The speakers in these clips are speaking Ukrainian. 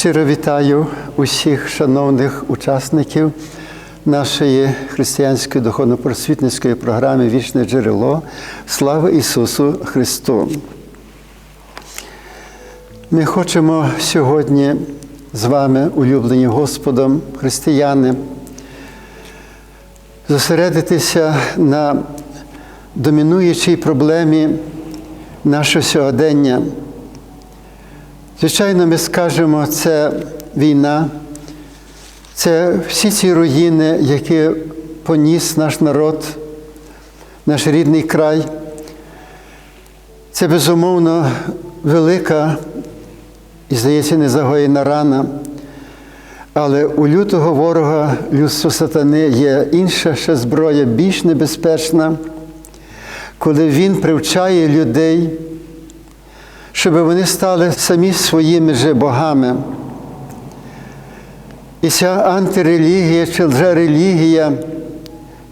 Щиро вітаю усіх шановних учасників нашої християнської духовно-просвітницької програми Вічне джерело. Слава Ісусу Христу! Ми хочемо сьогодні з вами, улюблені Господом, християни, зосередитися на домінуючій проблемі нашого сьогодення. Звичайно, ми скажемо, це війна, це всі ці руїни, які поніс наш народ, наш рідний край. Це безумовно велика і, здається, незагоєна рана. Але у лютого ворога людство сатани є інша ще зброя, більш небезпечна, коли він привчає людей щоб вони стали самі своїми же богами. І ця антирелігія чи лжерелігія,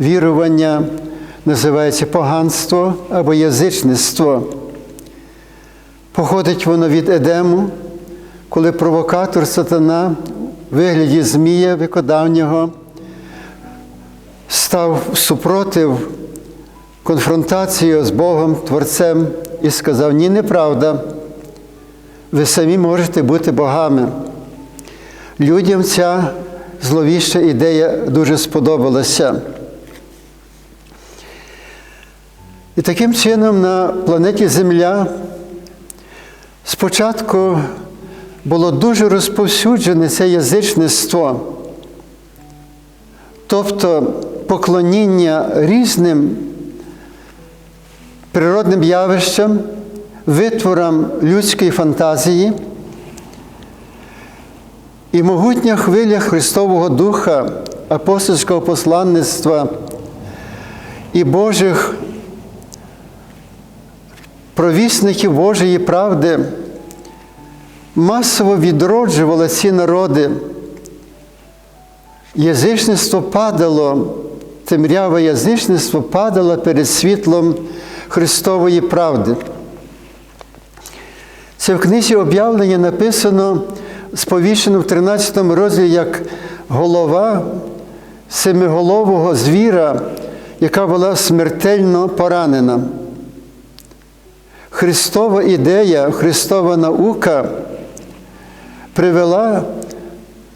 вірування називається поганство або язичництво. Походить воно від Едему, коли провокатор сатана в вигляді Змія Викодавнього став супротив конфронтацію з Богом, Творцем і сказав: Ні, неправда, ви самі можете бути богами. Людям ця зловіща ідея дуже сподобалася. І таким чином на планеті Земля спочатку було дуже розповсюджене це язичництво, тобто поклоніння різним природним явищам, витворам людської фантазії. І могутня хвиля Христового Духа, апостольського посланництва і Божих провісників Божої правди масово відроджувала ці народи. Язичництво падало, темряве язичництво падало перед світлом Христової правди. Це в книзі об'явлення написано, сповіщено в 13 розділі як голова семиголового звіра, яка була смертельно поранена. Христова ідея, Христова наука привела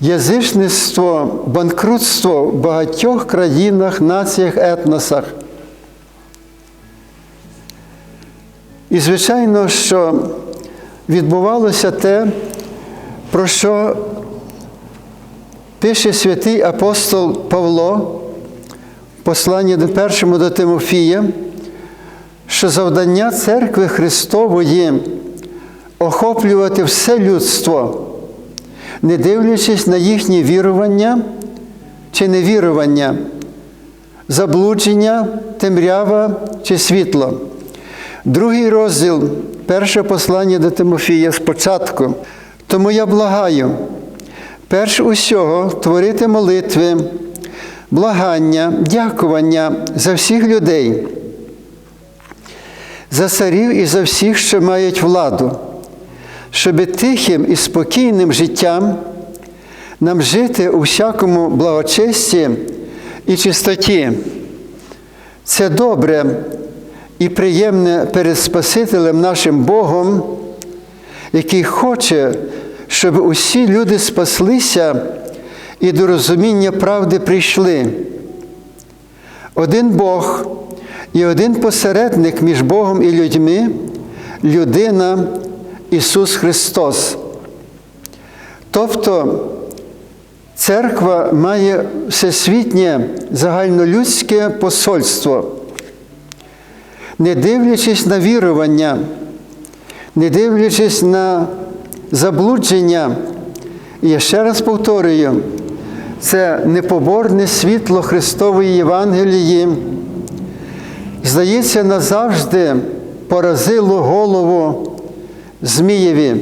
язичництво, банкрутство в багатьох країнах, націях, етносах. І, звичайно, що відбувалося те, про що пише святий апостол Павло, послання до першому до Тимофія, що завдання церкви Христової охоплювати все людство, не дивлячись на їхнє вірування чи невірування, заблудження, темрява чи світло. Другий розділ перше послання до Тимофія спочатку. Тому я благаю, перш усього творити молитви, благання, дякування за всіх людей, за царів і за всіх, що мають владу, щоби тихим і спокійним життям нам жити у всякому благочесті і чистоті. Це добре і приємне перед Спасителем нашим Богом, який хоче, щоб усі люди спаслися і до розуміння правди прийшли. Один Бог і один посередник між Богом і людьми людина Ісус Христос. Тобто церква має всесвітнє загальнолюдське посольство не дивлячись на вірування, не дивлячись на заблудження, я ще раз повторюю, це непоборне світло Христової Євангелії, здається, назавжди поразило голову Змієві.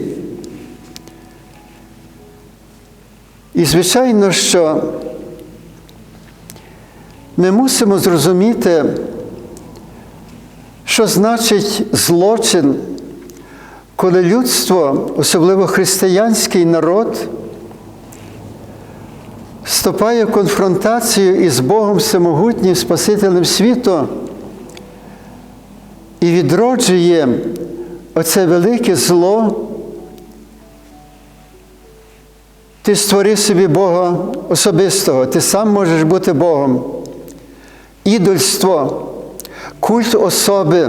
І, звичайно, що ми мусимо зрозуміти, що значить злочин, коли людство, особливо християнський народ, вступає в конфронтацію із Богом Всемогутнім Спасителем світу і відроджує оце велике зло, ти створи собі Бога особистого, ти сам можеш бути Богом. Ідольство, культ особи.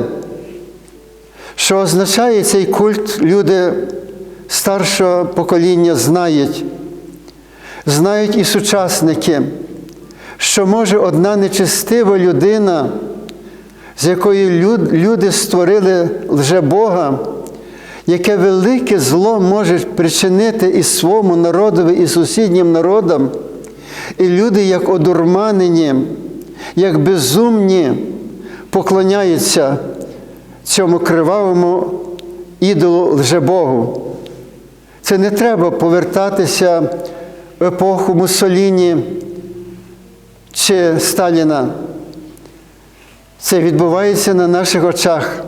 Що означає цей культ, люди старшого покоління знають, знають і сучасники, що може одна нечестива людина, з якої люди створили лже-Бога, яке велике зло може причинити і своєму народові, і сусіднім народам, і люди, як одурманені, як безумні, поклоняються цьому кривавому ідолу лжебогу. Це не треба повертатися в епоху Муссоліні чи Сталіна. Це відбувається на наших очах.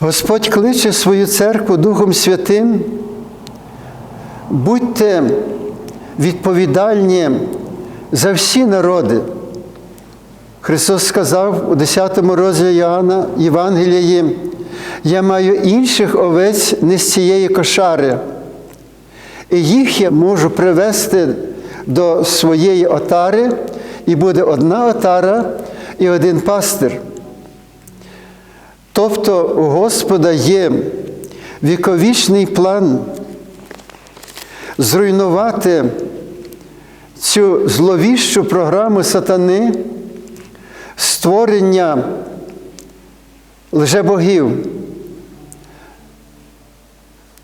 Господь кличе свою церкву Духом Святим. Будьте відповідальні за всі народи. Христос сказав у 10 розділі Йоанна Євангелії, я маю інших овець не з цієї кошари, і їх я можу привести до своєї отари, і буде одна отара і один пастир. Тобто у Господа є віковічний план зруйнувати цю зловіщу програму сатани створення лжебогів,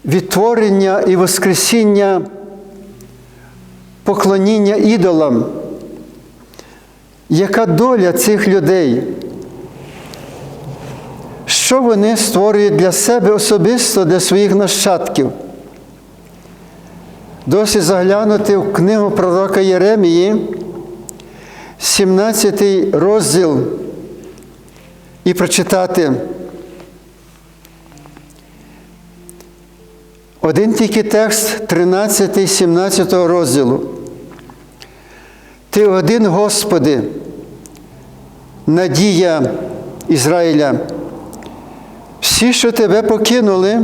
відтворення і воскресіння поклоніння ідолам. Яка доля цих людей? Що вони створюють для себе особисто, для своїх нащадків? Досі заглянути в книгу пророка Єремії, 17 розділ, і прочитати один тільки текст 13, 17 розділу. Ти один, Господи, надія Ізраїля. Всі, що тебе покинули,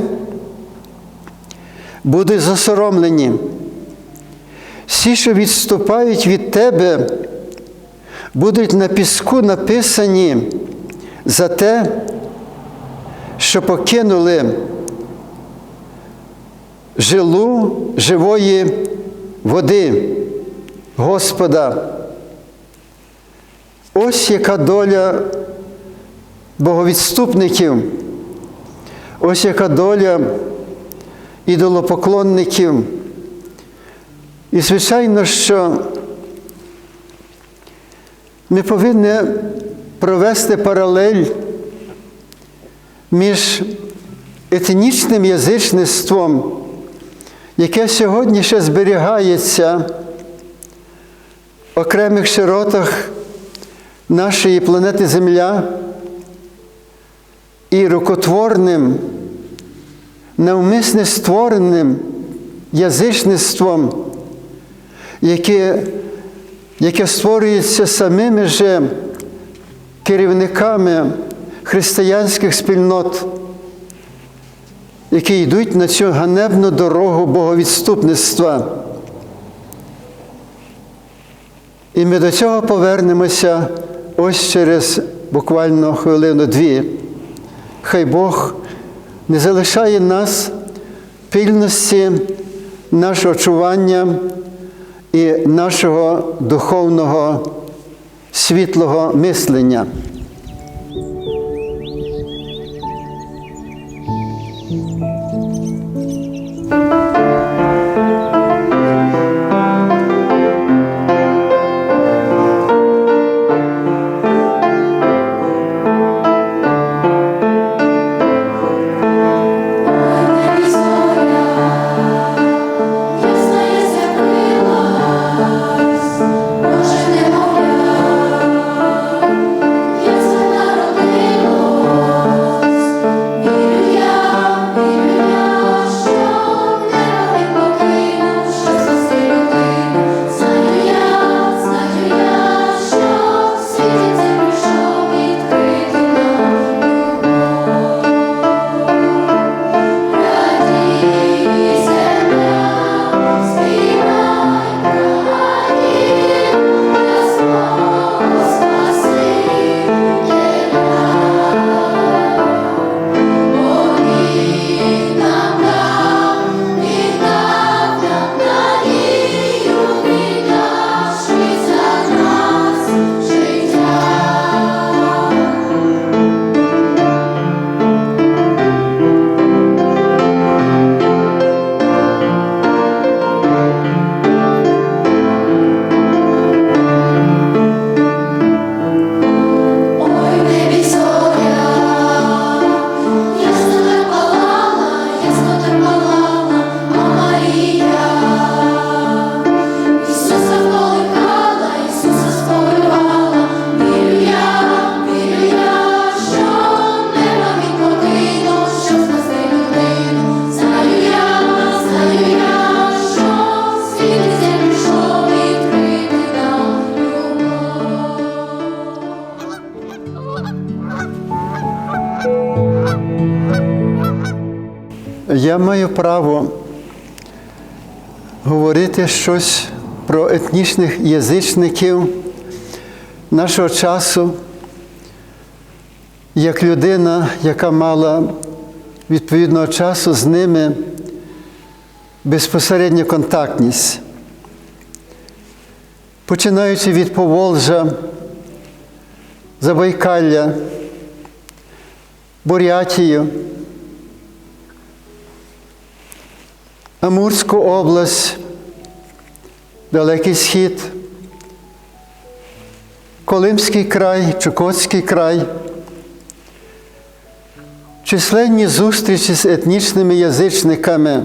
будуть засоромлені. Всі, що відступають від тебе, будуть на піску написані за те, що покинули жилу живої води Господа. Ось яка доля боговідступників, ось яка доля ідолопоклонників. І, звичайно, що ми повинні провести паралель між етнічним язичництвом, яке сьогодні ще зберігається в окремих широтах нашої планети Земля і рукотворним, навмисне створеним язичництвом, яке яке створюється самими же керівниками християнських спільнот, які йдуть на цю ганебну дорогу боговідступництва. І ми до цього повернемося ось через буквально хвилину-дві. Хай Бог не залишає нас пильності нашого чування і нашого духовного світлого мислення. Право говорити щось про етнічних язичників нашого часу, як людина, яка мала відповідного часу з ними безпосередню контактність. Починаючи від Поволжа, Забайкалля, Бурятію, Амурську область, Далекий Схід, Колимський край, Чукотський край, численні зустрічі з етнічними язичниками.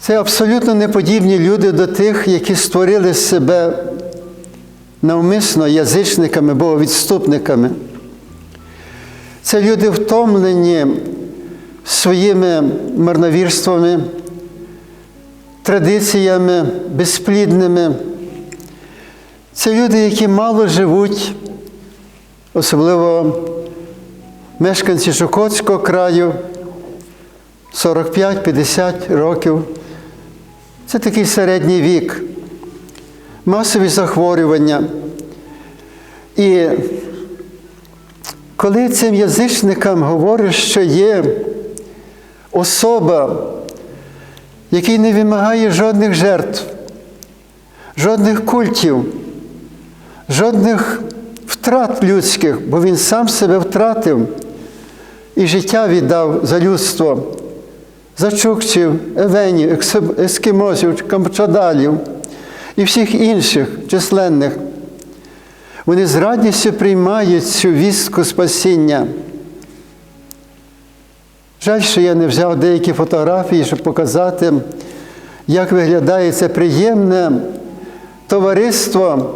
Це абсолютно неподібні люди до тих, які створили себе навмисно язичниками, боговідступниками. Це люди втомлені своїми марновірствами, традиціями безплідними. Це люди, які мало живуть, особливо мешканці Шукотського краю, 45-50 років. Це такий середній вік, масові захворювання. І коли цим язичникам говориш, що є особа, який не вимагає жодних жертв, жодних культів, жодних втрат людських, бо він сам себе втратив і життя віддав за людство, за чукчів, евенів, ескімосів, камчадалів і всіх інших численних. Вони з радістю приймають цю вістку спасіння. Жаль, що я не взяв деякі фотографії, щоб показати, як виглядає це приємне товариство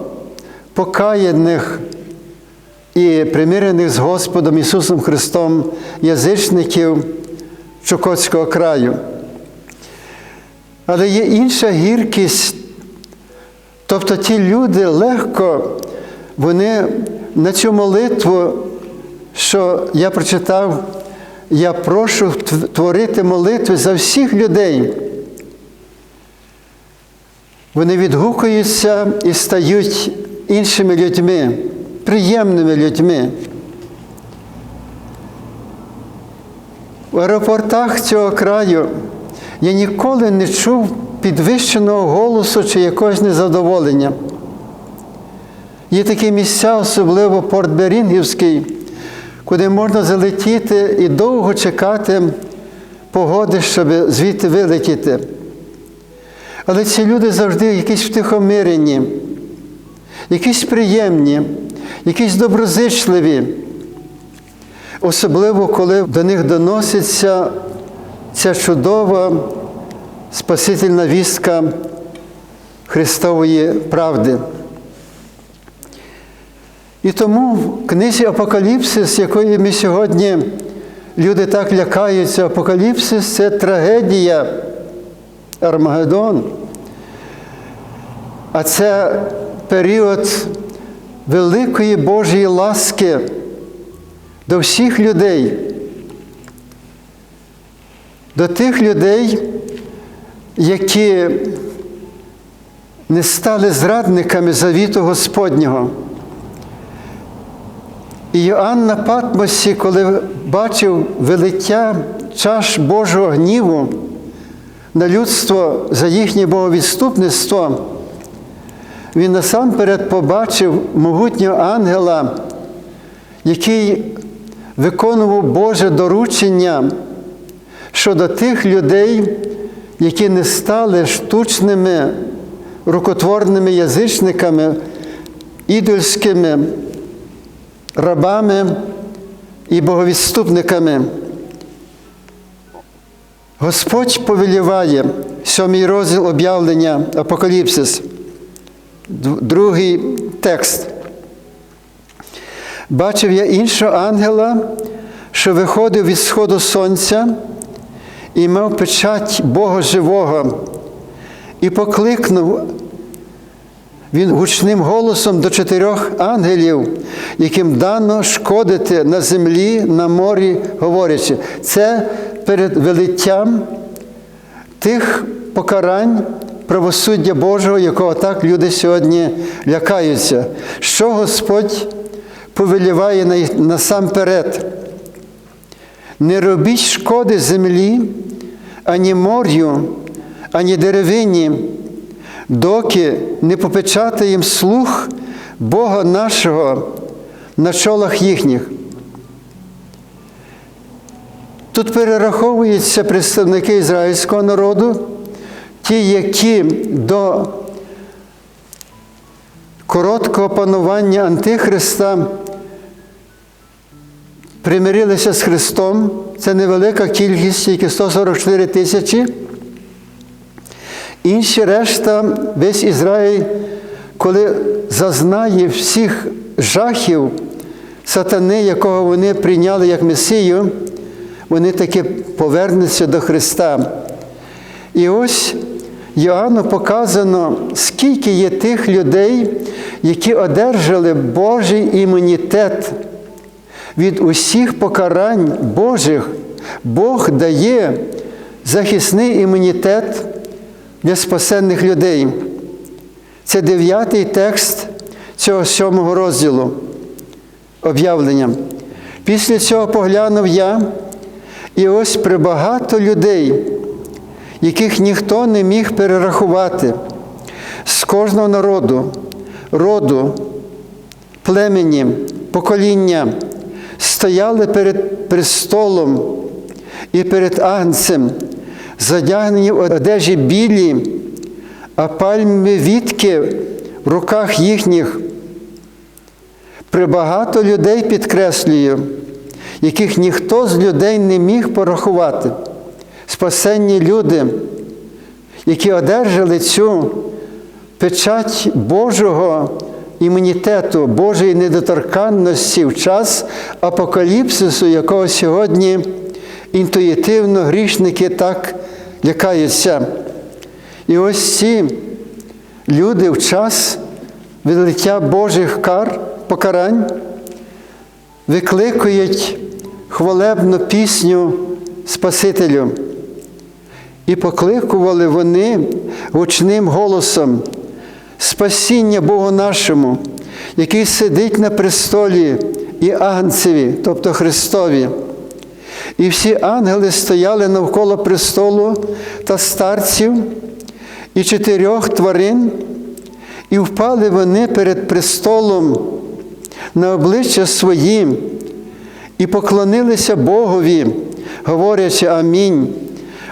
покаяних і примирених з Господом Ісусом Христом язичників Чукотського краю. Але є інша гіркість, тобто ті люди легко, вони на цю молитву, що я прочитав, я прошу творити молитви за всіх людей. Вони відгукуються і стають іншими людьми, приємними людьми. В аеропортах цього краю я ніколи не чув підвищеного голосу чи якогось незадоволення. Є такі місця, особливо Порт Берінгівський, куди можна залетіти і довго чекати погоди, щоб звідти вилетіти. Але ці люди завжди якісь втихомирені, якісь приємні, якісь доброзичливі. Особливо, коли до них доноситься ця чудова спасительна вістка Христової правди. І тому в книзі Апокаліпсис, якої ми сьогодні люди так лякаються, Апокаліпсис це трагедія Армагеддон. А це період великої Божої ласки до всіх людей, до тих людей, які не стали зрадниками завіту Господнього. І Йоанн на Патмосі, коли бачив велиття чаш Божого гніву на людство за їхнє боговідступництво, він насамперед побачив могутнього ангела, який виконував Боже доручення щодо тих людей, які не стали штучними рукотворними язичниками, ідольськими рабами і боговідступниками. Господь повеліває сьомий розділ об'явлення Апокаліпсис, другий текст. Бачив я іншого ангела, що виходив від сходу сонця і мав печать Бога живого, і покликнув Він гучним голосом до чотирьох ангелів, яким дано шкодити на землі, на морі, говорячи, це перед велиттям тих покарань правосуддя Божого, якого так люди сьогодні лякаються. Що Господь повеліває насамперед? Не робіть шкоди землі, ані морю, ані деревині, доки не попечати їм слух Бога нашого на чолах їхніх. Тут перераховуються представники ізраїльського народу, ті, які до короткого панування Антихриста примирилися з Христом. Це невелика кількість, тільки 144 тисячі. Інші решта, весь Ізраїль, коли зазнає всіх жахів сатани, якого вони прийняли як Месію, вони таки повернуться до Христа. І ось Йоанну показано, скільки є тих людей, які одержали Божий імунітет від усіх покарань Божих. Бог дає захисний імунітет для спасенних людей. Це дев'ятий текст цього сьомого розділу об'явлення. Після цього поглянув я, і ось прибагато людей, яких ніхто не міг перерахувати з кожного народу, роду, племені, покоління, стояли перед престолом і перед агнцем, задягнені в одежі білі, а пальмові вітки в руках їхніх. Прибагато людей підкреслюю, яких ніхто з людей не міг порахувати. Спасенні люди, які одержали цю печать Божого імунітету, Божої недоторканності в час апокаліпсису, якого сьогодні інтуїтивно грішники так лякаються. І ось ці люди в час відлиття Божих кар, покарань викликують хвалебну пісню Спасителю. І покликували вони гучним голосом спасіння Богу нашому, який сидить на престолі і Агнцеві, тобто Христові. І всі ангели стояли навколо престолу та старців і чотирьох тварин, і впали вони перед престолом на обличчя свої і поклонилися Богові, говорячи Амінь,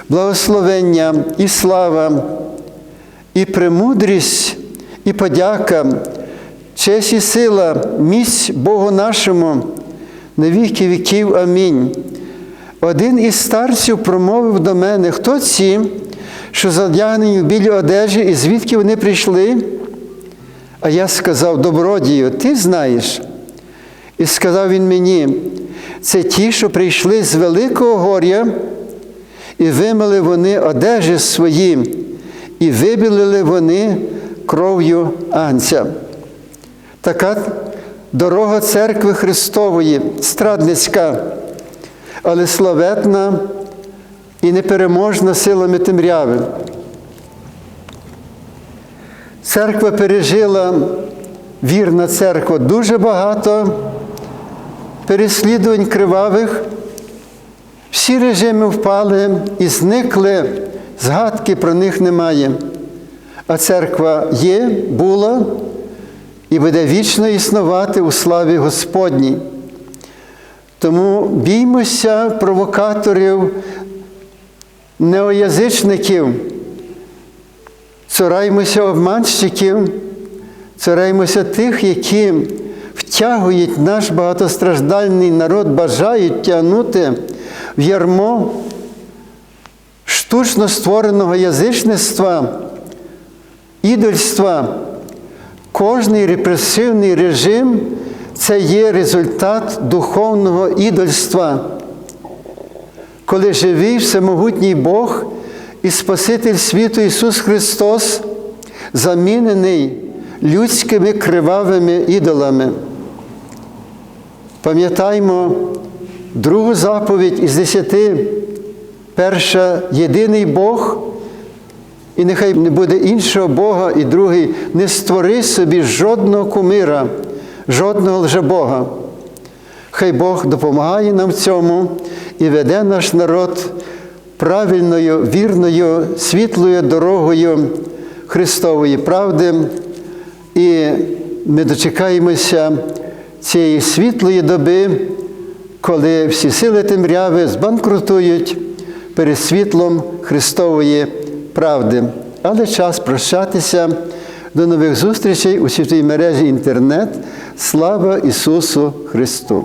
благословення і слава, і премудрість, і подяка, честь і сила, місць Богу нашому, на віки віків. Амінь. Один із старців промовив до мене, хто ці, що задягнені в білі одежі, і звідки вони прийшли? А я сказав, добродію, ти знаєш. І сказав він мені, це ті, що прийшли з великого горя, і вимили вони одежі свої, і вибілили вони кров'ю Анця. Така дорога церкви Христової, страдницька, але славетна і непереможна силами темряви. Церква пережила, вірна церква, дуже багато переслідувань кривавих. Всі режими впали і зникли, згадки про них немає. А церква є, була і буде вічно існувати у славі Господній. Тому біймося провокаторів, неоязичників, цураймося обманщиків, цураймося тих, які втягують наш багатостраждальний народ, бажають тягнути в ярмо штучно створеного язичництва, ідольства. Кожний репресивний режим це є результат духовного ідольства, коли живий всемогутній Бог і Спаситель світу Ісус Христос, замінений людськими кривавими ідолами. Пам'ятаймо другу заповідь із десяти. Перша єдиний Бог, і нехай не буде іншого Бога, і другий не створи собі жодного кумира, жодного лжебога. Хай Бог допомагає нам в цьому і веде наш народ правильною, вірною, світлою дорогою Христової правди. І ми дочекаємося цієї світлої доби, коли всі сили темряви збанкрутують перед світлом Христової правди. Але час прощатися. До нових зустрічей у святій мережі інтернет. Слава Ісусу Христу!